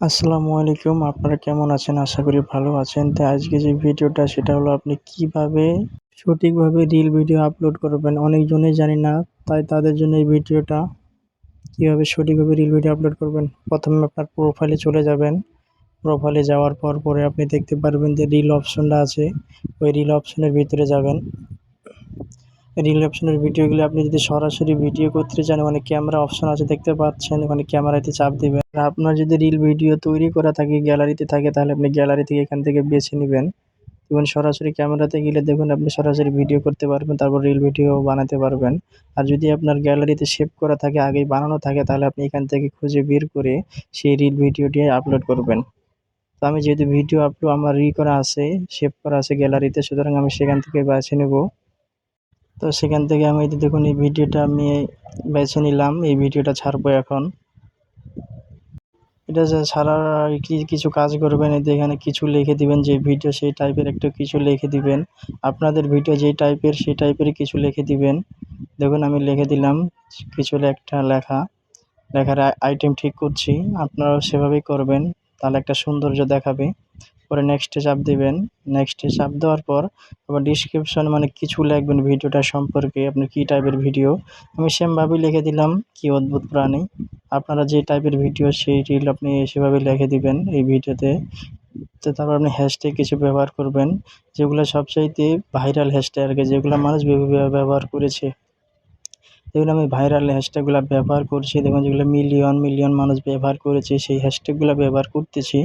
আসসালামু আলাইকুম, আপনারা কেমন আছেন? আশা করি ভালো আছেন। তো আজকে যে ভিডিওটা, সেটা হলো আপনি কীভাবে সঠিকভাবে রিল ভিডিও আপলোড করবেন? অনেকজনেই জানি না, তাই তাদের জন্য এই ভিডিওটা কীভাবে সঠিকভাবে রিল ভিডিও আপলোড করবেন? প্রথমে আপনার প্রোফাইলে চলে যাবেন। প্রোফাইলে যাওয়ার পর পরে আপনি দেখতে পারবেন যে রিল অপশনটা আছে। ওই রিল অপশনের ভিতরে যাবেন। রিল অপশনের ভিডিওগুলি আপনি যদি সরাসরি ভিডিও করতে চান ওখানে ক্যামেরা অপশন আছে, দেখতে পাচ্ছেন ওখানে ক্যামেরাতে চাপ দেবেন। আর আপনার যদি রিল ভিডিও তৈরি করা থাকে গ্যালারিতে থাকে, তাহলে আপনি গ্যালারি থেকে এখান থেকে বেছে নেবেন। এবং সরাসরি ক্যামেরাতে গেলে দেখুন, আপনি সরাসরি ভিডিও করতে পারবেন, তারপর রিল ভিডিও বানাতে পারবেন। আর যদি আপনার গ্যালারিতে সেভ করা থাকে, আগেই বানানো থাকে, তাহলে আপনি এখান থেকে খুঁজে বের করে সেই রিল ভিডিওটি আপলোড করবেন। তো আমি যেহেতু ভিডিও আপলোড আমার রি করা আছে সেভ করা আছে গ্যালারিতে সুতরাং আমি সেখান থেকে বেছে নেব। তো সেখান থেকে আমি দেখুন, এই ভিডিওটা আমি বেছে নিলাম, এই ভিডিওটা ছাড়বো এখন। এটা যে ছাড়ার কিছু কাজ করবেন এতে এখানে কিছু লিখে দিবেন, যে ভিডিও সেই টাইপের একটা কিছু লিখে দিবেন। আপনাদের ভিডিও যেই টাইপের সেই টাইপেরই কিছু লিখে দিবেন। দেখুন, আমি লিখে দিলাম কিছু একটা লেখা। লেখার আইটেম ঠিক করছি, আপনারাও সেভাবেই করবেন, তাহলে একটা সৌন্দর্য দেখাবে। পরে নেক্সটে চাপ দিবেন। নেক্সটে চাপ দেওয়ার পর আবার ডিসক্রিপশন মানে কিছু লিখবেন ভিডিওটা সম্পর্কে, আপনি কী টাইপের ভিডিও আমি সেমভাবেই লিখে দিলাম, কি অদ্ভুত প্রাণী। আপনারা যে টাইপের ভিডিও সেই রিল আপনি সেভাবে লিখে দিবেন এই ভিডিওতে। তো তারপর আপনি হ্যাশট্যাগ কিছু ব্যবহার করবেন, যেগুলো সবচাইতে ভাইরাল হ্যাশট্যাগ যেগুলো মানুষ ব্যবহার করেছে। দেখুন আমি ভাইরাল হ্যাশট্যাগুলো ব্যবহার করছি, দেখুন যেগুলো মিলিয়ন মিলিয়ন মানুষ ব্যবহার করেছে, সেই হ্যাশট্যাগুলো ব্যবহার করতেছি।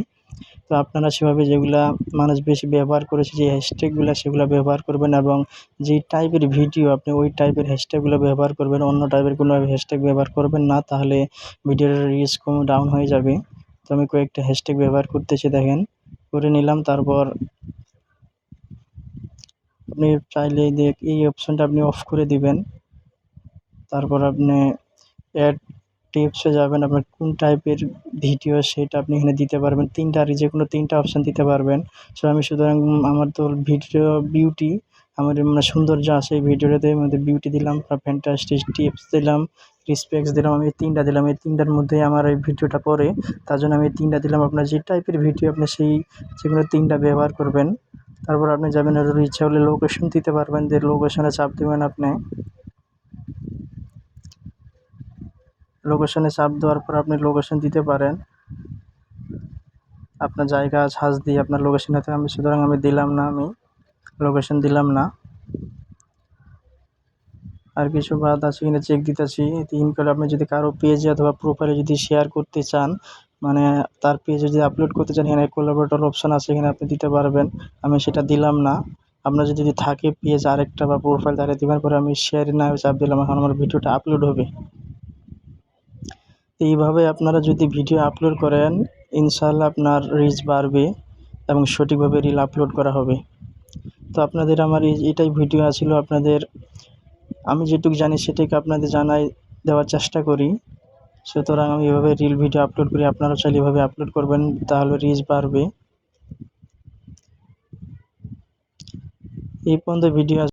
তো আপনারা সেভাবে যেগুলা মানুষ বেশি ব্যবহার করেছে, যে হ্যাশট্যাগুলো সেগুলো ব্যবহার করবেন এবং যেই টাইপের ভিডিও আপনি ওই টাইপের হ্যাশট্যাগুলো ব্যবহার করবেন, অন্য টাইপের কোনো হ্যাশট্যাগ ব্যবহার করবেন না, তাহলে ভিডিওর রিচ কম ডাউন হয়ে যাবে। তো আমি কয়েকটা হ্যাশট্যাগ ব্যবহার করতেছি, দেখেন। করে নিলাম, তারপর আপনি চাইলে দেখ এই অপশানটা আপনি অফ করে দিবেন। তারপর আপনি অ্যাড টিপসে যাবেন, আপনার কোন টাইপের ভিডিও সেটা আপনি এখানে দিতে পারবেন। তিনটা যে কোনো তিনটা অপশান দিতে পারবেন। সো আমি সুতরাং আমার তো ভিডিও বিউটি আমার মানে সৌন্দর্য আছে এই ভিডিওটাতে মধ্যে বিউটি দিলাম ফ্যান্টাস্টিক টিপস দিলাম রিসপেক্টস দিলাম, আমি তিনটা দিলাম। এই তিনটার মধ্যে আমার এই ভিডিওটা পড়ে। তার জন্য আমি তিনটা দিলাম। আপনার যে টাইপের ভিডিও আপনি সেই যেগুলো তিনটা ব্যবহার করবেন। তারপর আপনি যাবেন ইচ্ছা হলে লোকেশন দিতে পারবেন। যে লোকেশনে চাপ দেবেন আপনি। লোকেশনে চাপ দেওয়ার পর আপনি লোকেশন দিতে পারেন। আপনার জায়গা সাজ দিয়ে আপনার লোকেশনেতে আমি সুতরাং আমি দিলাম না, আমি লোকেশন দিলাম না। আর কিছু বাদ আছে কিনা চেক দিতেছি। তিন করে আপনি যদি কারও পেজে অথবা প্রোফাইলে যদি শেয়ার করতে চান মানে তার পেজে যদি আপলোড করতে চান, এখানে কোলাবোরেটর অপশান আছে এখানে আপনি দিতে পারবেন। আমি সেটা দিলাম না। আপনার যদি থাকে পেজ আরেকটা বা প্রোফাইল তাহলে দেওয়ার পরে আমি শেয়ার না চাপ দিলাম। এখন আমার ভিডিওটা আপলোড হবে। এইভাবে আপনারা যদি ভিডিও আপলোড করেন ইনশাল্লাহ আপনার রিচ বাড়বে এবং সঠিকভাবে রিল আপলোড করা হবে। তো আপনাদের আমার এটাই ভিডিও আছিল আপনাদের। আমি যেটুকু জানি সেটাকে আপনাদের জানাই, দেওয়ার চেষ্টা করি। সুতরাং আমি এভাবে রিল ভিডিও আপলোড করি আপনারা চাইলে এভাবে আপলোড করবেন, তাহলে রিচ বাড়বে। এই পর্যন্ত ভিডিও